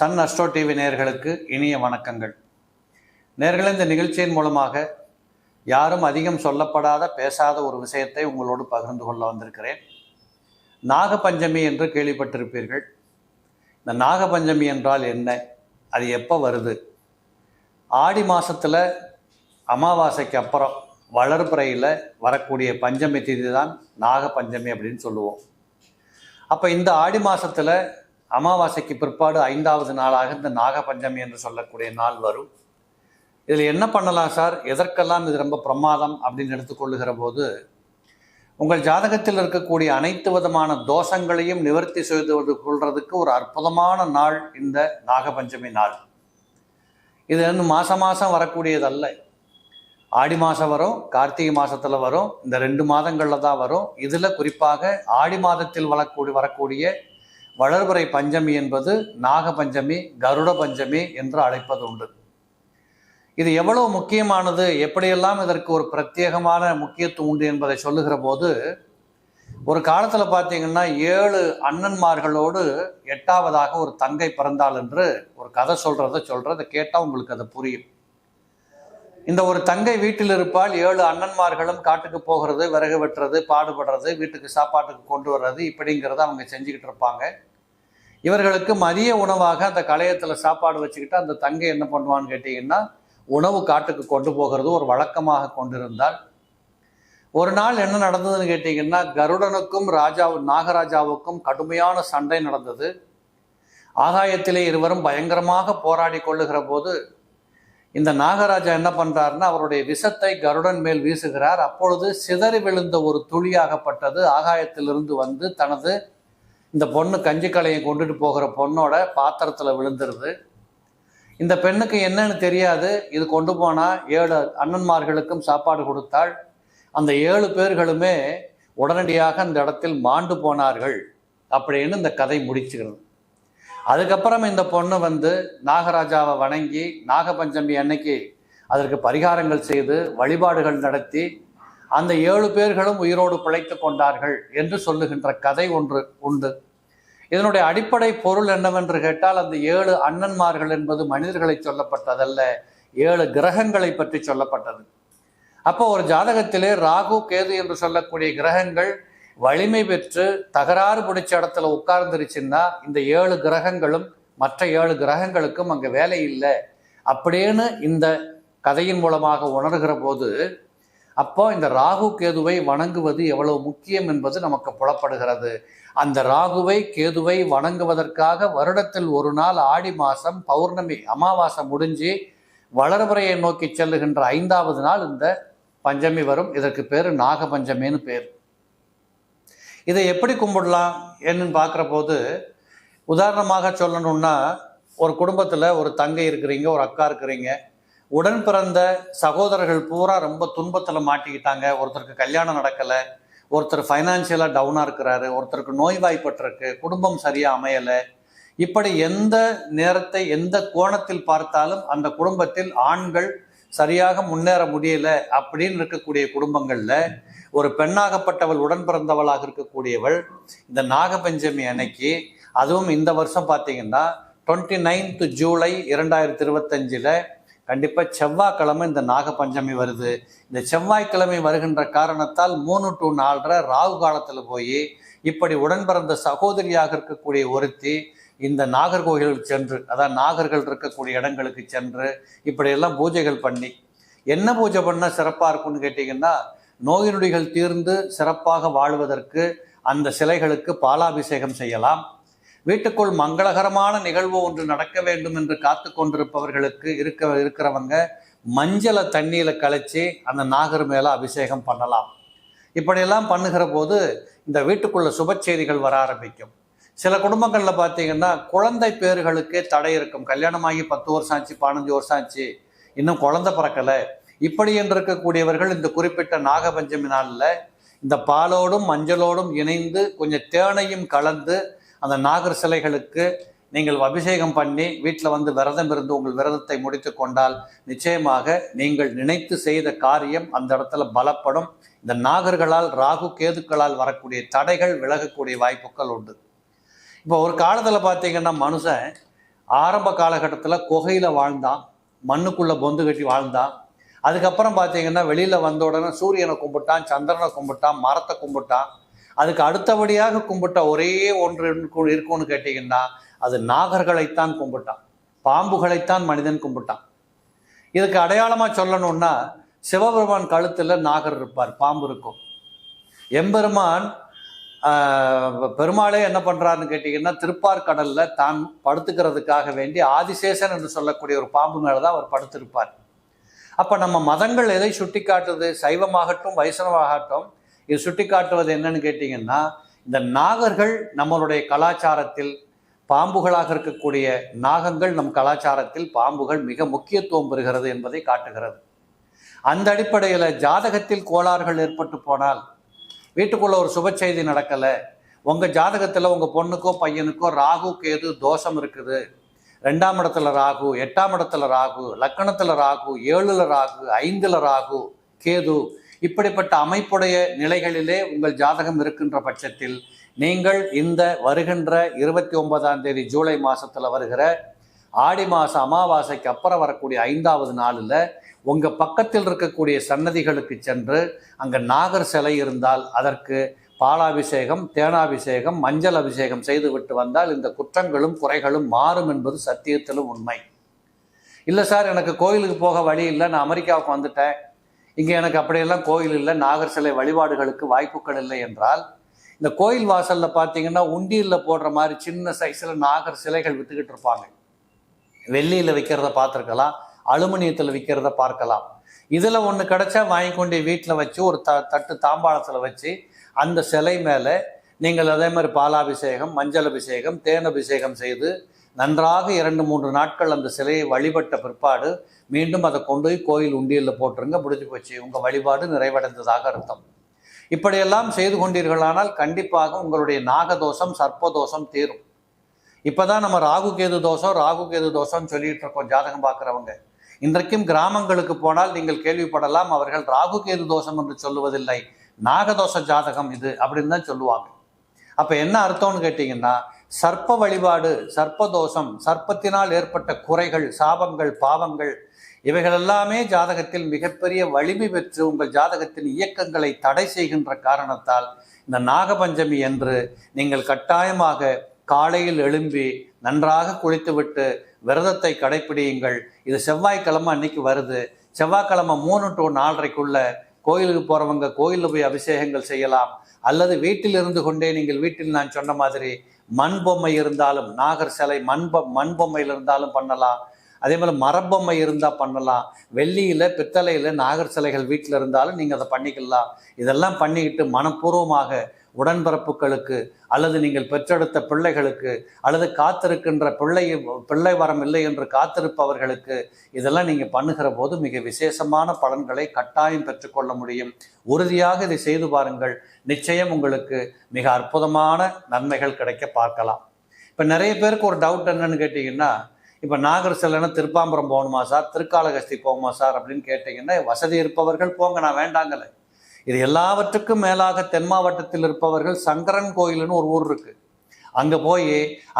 Sun astro TV நேர்களுக்கு இனிய வணக்கங்கள். நேர்கள் இந்த நிகழ்ச்சியின் மூலமாக யாரும் அதிகம் சொல்லப்படாத பேசாத ஒரு விஷயத்தை உங்களோடு பகிர்ந்து கொள்ள வந்திருக்கிறேன். நாகபஞ்சமி என்று கேள்விப்பட்டிருப்பீர்கள். இந்த நாகபஞ்சமி என்றால் என்ன? அது எப்போ வருது? ஆடி மாதத்தில் அமாவாசைக்கு அப்புறம் வளர்ப்புறையில் வரக்கூடிய பஞ்சமி திதி தான் நாகபஞ்சமி அப்படின்னு சொல்லுவோம். அப்போ இந்த ஆடி மாதத்தில் அமாவாசைக்கு பிற்பாடு ஐந்தாவது நாளாக இந்த நாகபஞ்சமி என்று சொல்லக்கூடிய நாள் வரும். இதில் என்ன பண்ணலாம் சார்? எதற்கெல்லாம் இது ரொம்ப பிரமாதம் அப்படின்னு எடுத்துக்கொள்ளுகிற போது உங்கள் ஜாதகத்தில் இருக்கக்கூடிய அனைத்து விதமான தோஷங்களையும் நிவர்த்தி செய்து கொள்றதுக்கு ஒரு அற்புதமான நாள் இந்த நாகபஞ்சமி நாள். இது வந்து மாதம் மாதம் வரக்கூடியதல்ல. ஆடி மாதம் வரும் கார்த்திகை மாதத்தில் வரும் இந்த ரெண்டு மாதங்களில் தான் வரும். இதில் குறிப்பாக ஆடி மாதத்தில் வரக்கூடிய வரக்கூடிய வளர்பறை பஞ்சமி என்பது நாக பஞ்சமி கருட பஞ்சமி என்று அழைப்பது உண்டு. இது எவ்வளவு முக்கியமானது எப்படியெல்லாம் இதற்கு ஒரு பிரத்யேகமான முக்கியத்துவம் உண்டு என்பதை சொல்லுகிற போது ஒரு காலத்தில் பார்த்தீங்கன்னா ஏழு அண்ணன்மார்களோடு எட்டாவதாக ஒரு தங்கை பிறந்தாள் என்று ஒரு கதை சொல்கிறத சொல்கிறத கேட்டால் உங்களுக்கு அது புரியும். இந்த ஒரு தங்கை வீட்டில் இருப்பால் ஏழு அண்ணன்மார்களும் காட்டுக்கு போகிறது விறகு வெட்டுறது பாடுபடுறது வீட்டுக்கு சாப்பாட்டுக்கு கொண்டு வர்றது இப்படிங்கிறத அவங்க செஞ்சுக்கிட்டு இருப்பாங்க. இவர்களுக்கு மதிய உணவாக அந்த களையத்தில் சாப்பாடு வச்சுக்கிட்டு அந்த தங்கை என்ன பண்ணுவான்னு கேட்டிங்கன்னா உணவு காட்டுக்கு கொண்டு போகிறது ஒரு வழக்கமாக கொண்டிருந்தால் ஒரு நாள் என்ன நடந்ததுன்னு கேட்டிங்கன்னா கருடனுக்கும் ராஜா நாகராஜாவுக்கும் கடுமையான சண்டை நடந்தது. ஆகாயத்திலே இருவரும் பயங்கரமாக போராடி கொள்ளுகிற போது இந்த நாகராஜா என்ன பண்றாருன்னா அவருடைய விஷத்தை கருடன் மேல் வீசுகிறார். அப்பொழுது சிதறி விழுந்த ஒரு துளியாகப்பட்டது ஆகாயத்திலிருந்து வந்து தனது இந்த பொண்ணு கஞ்சிக்கலையை கொண்டுட்டு போகிற பொண்ணோட பாத்திரத்தில் விழுந்துருது. இந்த பெண்ணுக்கு என்னன்னு தெரியாது. இது கொண்டு போனால் ஏழு அண்ணன்மார்களுக்கும் சாப்பாடு கொடுத்தாள். அந்த ஏழு பேர்களுமே உடனடியாக அந்த இடத்தில் மாண்டு போனார்கள். அப்படின்னு இந்த கதை முடிச்சுக்கிறது அதுக்கப்புறம் இந்த பொண்ணு வந்து நாகராஜாவை வணங்கி நாகபஞ்சமி அன்னைக்கு அதற்கு பரிகாரங்கள் செய்து வழிபாடுகள் நடத்தி அந்த ஏழு பேர்களும் உயிரோடு பிழைத்து கொண்டார்கள் என்று சொல்லுகின்ற கதை ஒன்று உண்டு. இதனுடைய அடிப்படை பொருள் என்னவென்று கேட்டால் அந்த ஏழு அண்ணன்மார்கள் என்பது மனிதர்களை சொல்லப்பட்டதல்ல ஏழு கிரகங்களை பற்றி சொல்லப்பட்டது. அப்போ ஒரு ஜாதகத்திலே ராகு கேது என்று சொல்லக்கூடிய கிரகங்கள் வலிமை பெற்று தகராறு பிடிச்ச இடத்துல உட்கார்ந்துருச்சுன்னா இந்த ஏழு கிரகங்களும் மற்ற ஏழு கிரகங்களுக்கும் அங்கே வேலை இல்லை. அப்படின்னு இந்த கதையின் மூலமாக உணர்கிற போது அப்போ இந்த ராகு கேதுவை வணங்குவது எவ்வளவு முக்கியம் என்பது நமக்கு புலப்படுகிறது. அந்த ராகுவை கேதுவை வணங்குவதற்காக வருடத்தில் ஒரு நாள் ஆடி மாதம் பௌர்ணமி அமாவாசை முடிஞ்சு வளர்வரையை நோக்கி செல்லுகின்ற ஐந்தாவது நாள் இந்த பஞ்சமி வரும். இதற்கு பேர் நாகபஞ்சமின்னு பேர். இதை எப்படி கும்பிடலாம் என்னன்னு பார்க்குற போது உதாரணமாக சொல்லணும்னா ஒரு குடும்பத்தில் ஒரு தங்கை இருக்கிறீங்க ஒரு அக்கா இருக்கிறீங்க. உடன் பிறந்த சகோதரர்கள் பூரா ரொம்ப துன்பத்தில் மாட்டிக்கிட்டாங்க. ஒருத்தருக்கு கல்யாணம் நடக்கலை ஒருத்தர் ஃபைனான்சியலாக டவுனாக இருக்கிறாரு ஒருத்தருக்கு நோய்வாய்ப்பட்டிருக்கு குடும்பம் சரியாக அமையலை. இப்படி எந்த நேரத்தை எந்த கோணத்தில் பார்த்தாலும் அந்த குடும்பத்தில் ஆண்கள் சரியாக முன்னேற முடியல அப்படின்னு இருக்கக்கூடிய குடும்பங்களில் ஒரு பெண்ணாகப்பட்டவள் உடன் பிறந்தவளாக இருக்கக்கூடியவள் இந்த நாகபஞ்சமி அன்னைக்கு அதுவும் இந்த வருஷம் பார்த்தீங்கன்னா டுவெண்ட்டி நைன்த் ஜூலை இரண்டாயிரத்தி இருபத்தஞ்சில் கண்டிப்பாக செவ்வாய்க்கிழமை இந்த நாகபஞ்சமி வருது. இந்த செவ்வாய்க்கிழமை வருகின்ற காரணத்தால் மூணு டு நாலரை ராகு காலத்தில் போய் இப்படி உடன் பிறந்த சகோதரியாக இருக்கக்கூடிய ஒருத்தி இந்த நாகர்கோவிலுக்கு சென்று அதாவது நாகர்கள் இருக்கக்கூடிய இடங்களுக்கு சென்று இப்படியெல்லாம் பூஜைகள் பண்ணி என்ன பூஜை பண்ணால் சிறப்பாக இருக்கும்னு கேட்டிங்கன்னா நோய் நொடிகள் தீர்ந்து சிறப்பாக வாழ்வதற்கு அந்த சிலைகளுக்கு பாலாபிஷேகம் செய்யலாம். வீட்டுக்குள் மங்களகரமான நிகழ்வு ஒன்று நடக்க வேண்டும் என்று காத்து கொண்டிருப்பவர்களுக்கு இருக்க இருக்கிறவங்க மஞ்சளை தண்ணியில் கலைச்சி அந்த நாகர் மேலே அபிஷேகம் பண்ணலாம். இப்படியெல்லாம் பண்ணுகிற போது இந்த வீட்டுக்குள்ள சுப செய்திகள் வர ஆரம்பிக்கும். சில குடும்பங்களில் பார்த்தீங்கன்னா குழந்தை பேர்களுக்கே தடை இருக்கும். கல்யாணமாகி பத்து வருஷம் ஆச்சு பதினஞ்சு வருஷம் ஆச்சு. இன்னும் குழந்தை பிறக்கலை. இப்படி என்று இருக்கக்கூடியவர்கள் இந்த குறிப்பிட்ட நாகபஞ்சமி நாளில் இந்த பாலோடும் மஞ்சளோடும் இணைந்து கொஞ்சம் தேனையும் கலந்து அந்த நாகர் சிலைகளுக்கு நீங்கள் அபிஷேகம் பண்ணி வீட்டில் வந்து விரதம் இருந்து உங்கள் விரதத்தை முடித்து கொண்டால் நிச்சயமாக நீங்கள் நினைத்து செய்த காரியம் அந்த இடத்துல பலப்படும். இந்த நாகர்களால் ராகு கேதுக்களால் வரக்கூடிய தடைகள் விலகக்கூடிய வாய்ப்புகள் உண்டு. இப்போ ஒரு காலத்தில் பார்த்தீங்கன்னா மனுஷன் ஆரம்ப காலகட்டத்தில் குகையில் வாழ்ந்தான் மண்ணுக்குள்ளே பொந்து கட்டி வாழ்ந்தான் அதுக்கப்புறம் பார்த்தீங்கன்னா வெளியில் வந்த உடனே சூரியனை கும்பிட்டான் சந்திரனை கும்பிட்டான் மரத்தை கும்பிட்டான். அதுக்கு அடுத்தபடியாக கும்பிட்ட ஒரே ஒன்று இருக்கும்னு கேட்டிங்கன்னா அது நாகர்களைத்தான் கும்பிட்டான். பாம்புகளைத்தான் மனிதன் கும்பிட்டான். இதுக்கு அடையாளமாக சொல்லணும்னா சிவபெருமான் கழுத்தில் நாகர் இருப்பார் பாம்பு இருக்கும். எம்பெருமான் பெருமாளே என்ன பண்ணுறாருன்னு கேட்டிங்கன்னா திருப்பார்கடல்ல தான் படுத்துக்கிறதுக்காக வேண்டி ஆதிசேஷன் என்று சொல்லக்கூடிய ஒரு பாம்பு மேலே தான் அவர் படுத்திருப்பார். அப்போ நம்ம மதங்கள் எதை சுட்டி காட்டுது சைவமாகட்டும் வைஷ்ணவாகட்டும் இது சுட்டி காட்டுவது என்னன்னு கேட்டிங்கன்னா இந்த நாகர்கள் நம்மளுடைய கலாச்சாரத்தில் பாம்புகளாக இருக்கக்கூடிய நாகங்கள் நம் கலாச்சாரத்தில் பாம்புகள் மிக முக்கியத்துவம் பெறுகிறது என்பதை காட்டுகிறது. அந்த அடிப்படையில் ஜாதகத்தில் கோளாறுகள் ஏற்பட்டு போனால் வீட்டுக்குள்ளே ஒரு சுப செய்தி நடக்கலை. உங்கள் ஜாதகத்தில் உங்கள் பொண்ணுக்கோ பையனுக்கோ ராகு கேது தோஷம் இருக்குது. ரெண்டாம் இடத்துல ராகு எட்டாம் இடத்துல ராகு லக்கணத்தில் ராகு ஏழுல ராகு ஐந்துல ராகு கேது. இப்படிப்பட்ட அமைப்புடைய நிலைகளிலே உங்கள் ஜாதகம் இருக்கின்ற பட்சத்தில் நீங்கள் இந்த வருகின்ற இருபத்தி ஒன்பதாம் தேதி ஜூலை மாதத்தில் வருகிற ஆடி மாத அமாவாசைக்கு அப்புறம் வரக்கூடிய ஐந்தாவது நாளில் உங்கள் பக்கத்தில் இருக்கக்கூடிய சன்னதிகளுக்கு சென்று அங்கே நாகர் சிலை இருந்தால் அதற்கு பாலாபிஷேகம் தேனாபிஷேகம் மஞ்சள் அபிஷேகம் செய்துவிட்டு வந்தால் இந்த குற்றங்களும் குறைகளும் மாறும் என்பது சத்தியத்திலும் உண்மை. இல்லை சார் எனக்கு கோயிலுக்கு போக வழி இல்லை நான் அமெரிக்காவுக்கு வந்துட்டேன். இங்கே எனக்கு அப்படியெல்லாம் கோயில் இல்லை நாகர் சிலை வழிபாடுகளுக்கு வாய்ப்புகள் இல்லை என்றால் இந்த கோயில் வாசலில் பார்த்தீங்கன்னா உண்டியலில் போடுற மாதிரி சின்ன சைஸில் நாகர் சிலைகள் விற்றுக்கிட்டு இருப்பாங்க. வெள்ளியில் விற்கிறத பார்த்துருக்கலாம் அலுமினியத்தில் விற்கிறத பார்க்கலாம். இதில் ஒன்று கிடச்சா வாங்கி கொண்டு வீட்டில் வச்சு ஒரு த தட்டு தாம்பாளத்தில் வச்சு அந்த சிலை மேலே நீங்கள் அதே மாதிரி பாலாபிஷேகம் மஞ்சள் அபிஷேகம் தேன் அபிஷேகம் செய்து நன்றாக இரண்டு மூன்று நாட்கள் அந்த சிலையை வழிபட்ட பிற்பாடு மீண்டும் அதை கொண்டு போய் கோயில் உண்டியலில் போட்டுருங்க முடிஞ்சு போச்சு. உங்கள் வழிபாடு நிறைவடைந்ததாக அர்த்தம். இப்படியெல்லாம் செய்து கொண்டீர்களானால் கண்டிப்பாக உங்களுடைய நாகதோஷம் சர்ப்பதோஷம் தீரும். இப்போ தான் நம்ம ராகு கேது தோஷம் ராகு கேது தோஷம்னு சொல்லிட்டு இருக்கோம் ஜாதகம் பார்க்குறவங்க. இன்றைக்கும் கிராமங்களுக்கு போனால் நீங்கள் கேள்விப்படலாம் அவர்கள் ராகு கேது தோஷம் என்று சொல்லுவதில்லை. நாகதோஷ ஜாதகம் இது அப்படின்னு தான் சொல்லுவாங்க. அப்போ என்ன அர்த்தம்னு கேட்டிங்கன்னா சர்ப்ப வழிபாடு சர்ப்பதோஷம் சர்ப்பத்தினால் ஏற்பட்ட குறைகள் சாபங்கள் பாவங்கள் இவைகள் எல்லாமே ஜாதகத்தில் மிகப்பெரிய வலிமை பெற்று உங்கள் ஜாதகத்தின் இயக்கங்களை தடை செய்கின்ற காரணத்தால் இந்த நாகபஞ்சமி என்று நீங்கள் கட்டாயமாக காலையில் எழும்பி நன்றாக குளித்துவிட்டு விரதத்தை கடைப்பிடியுங்கள். இது செவ்வாய்க்கிழமை அன்னைக்கு வருது. செவ்வாய்க்கிழமை மூணு டு நாலரைக்குள்ள கோயிலுக்கு போகிறவங்க கோயிலில் போய் அபிஷேகங்கள் செய்யலாம். அல்லது வீட்டில் இருந்து கொண்டே நீங்கள் வீட்டில் நான் சொன்ன மாதிரி மண் பொம்மை இருந்தாலும் நாகர் சிலை மண் மண் பொம்மையில் இருந்தாலும் பண்ணலாம். அதே மாதிரி மரப்பொம்மை இருந்தால் பண்ணலாம். வெள்ளியில் பித்தளையில் நாகர் சிலைகள் வீட்டில் இருந்தாலும் நீங்கள் அதை பண்ணிக்கலாம். இதெல்லாம் பண்ணிக்கிட்டு மனப்பூர்வமாக உடன்பரப்புகளுக்கு அல்லது நீங்கள் பெற்றெடுத்த பிள்ளைகளுக்கு அல்லது காத்திருக்கின்ற பிள்ளை பிள்ளை வரம் இல்லை என்று காத்திருப்பவர்களுக்கு இதெல்லாம் நீங்கள் பண்ணுகிற போது மிக விசேஷமான பலன்களை கட்டாயம் பெற்றுக்கொள்ள முடியும். உறுதியாக இதை செய்து பாருங்கள். நிச்சயம் உங்களுக்கு மிக அற்புதமான நன்மைகள் கிடைக்க பார்க்கலாம். இப்போ நிறைய பேருக்கு ஒரு டவுட் என்னன்னு கேட்டிங்கன்னா இப்போ நாகர் திருப்பாம்பரம் போகணுமா சார்? திருக்காலகஸ்தி போகுமா சார்? அப்படின்னு கேட்டிங்கன்னா வசதி இருப்பவர்கள் போங்க நான் வேண்டாங்கல்ல. இது எல்லாவற்றுக்கும் மேலாக தென் மாவட்டத்தில் இருப்பவர்கள் சங்கரன் கோயில்னு ஒரு ஊர் இருக்கு. அங்கே போய்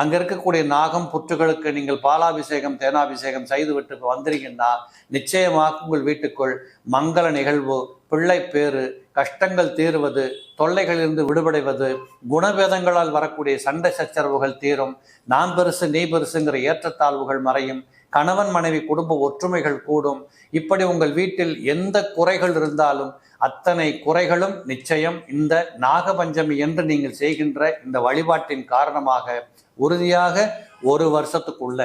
அங்கே இருக்கக்கூடிய நாகம் புற்றுகளுக்கு நீங்கள் பாலாபிஷேகம் தேனாபிஷேகம் செய்து விட்டு வந்தீங்கன்னா நிச்சயமாக உங்கள் வீட்டுக்குள் மங்கள நிகழ்வு பிள்ளை பேறு கஷ்டங்கள் தீர்வது தொல்லைகளிலிருந்து விடுபடைவது குணபேதங்களால் வரக்கூடிய சண்டை சச்சரவுகள் தீரும் நான் பெருசு நீ பெருசுங்கிற ஏற்றத்தாழ்வுகள் மறையும். கணவன் மனைவி குடும்ப ஒற்றுமைகள் கூடும். இப்படி உங்கள் வீட்டில் எந்த குறைகள் இருந்தாலும் அத்தனை குறைகளும் நிச்சயம் இந்த நாகபஞ்சமி என்று நீங்கள் செய்கின்ற இந்த வழிபாட்டின் காரணமாக உறுதியாக ஒரு வருஷத்துக்குள்ள.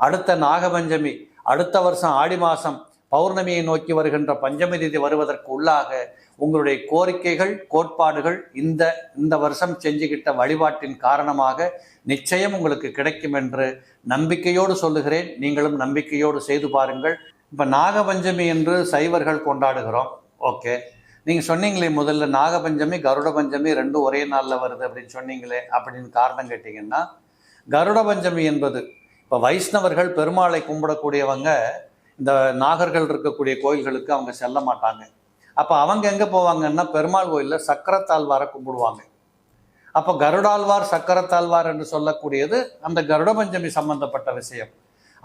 அடுத்த நாகபஞ்சமி அடுத்த வருஷம் ஆடி மாசம் பௌர்ணமியை நோக்கி வருகின்ற பஞ்சமி தேதி வருவதற்கு உள்ளாக உங்களுடைய கோரிக்கைகள் கோட்பாடுகள் இந்த இந்த வருஷம் செஞ்சுக்கிட்ட வழிபாட்டின் காரணமாக நிச்சயம் உங்களுக்கு கிடைக்கும் என்று நம்பிக்கையோடு சொல்லுகிறேன். நீங்களும் நம்பிக்கையோடு செய்து பாருங்கள். இப்போ நாகபஞ்சமி என்று சைவர்கள் கொண்டாடுகிறோம். ஓகே. நீங்கள் சொன்னீங்களே முதல்ல நாகபஞ்சமி கருட பஞ்சமி ரெண்டும் ஒரே நாளில் வருது அப்படின்னு சொன்னீங்களே அப்படின்னு காரணம் கேட்டிங்கன்னா கருட பஞ்சமி என்பது இப்போ வைஷ்ணவர்கள் பெருமாளை கும்பிடக்கூடியவங்க இந்த நாகர்கள் இருக்கக்கூடிய கோயில்களுக்கு அவங்க செல்ல மாட்டாங்க. அப்போ அவங்க எங்கே போவாங்கன்னா பெருமாள் கோயிலில் சக்கரத்தாழ்வாரை கும்பிடுவாங்க. அப்போ கருடாழ்வார் சக்கரத்தாழ்வார் என்று சொல்லக்கூடியது அந்த கருட பஞ்சமி சம்பந்தப்பட்ட விஷயம்.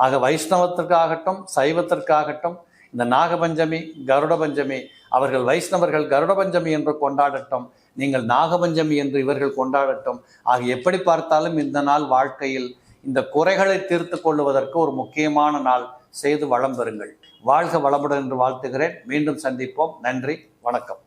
ஆக வைஷ்ணவத்திற்காகட்டும் சைவத்திற்காகட்டும் இந்த நாகபஞ்சமி கருட பஞ்சமி அவர்கள் வைஷ்ணவர்கள் கருட பஞ்சமி என்று கொண்டாடட்டும் நீங்கள் நாகபஞ்சமி என்று இவர்கள் கொண்டாடட்டும் ஆக எப்படி பார்த்தாலும் இந்த நாள் வாழ்க்கையில் இந்த குறைகளை தீர்த்து கொள்வதற்கு ஒரு முக்கியமான நாள் செய்து வளம் பெறுங்கள். வாழ்க வளமுடன் என்று வாழ்த்துகிறேன். மீண்டும் சந்திப்போம். நன்றி. வணக்கம்.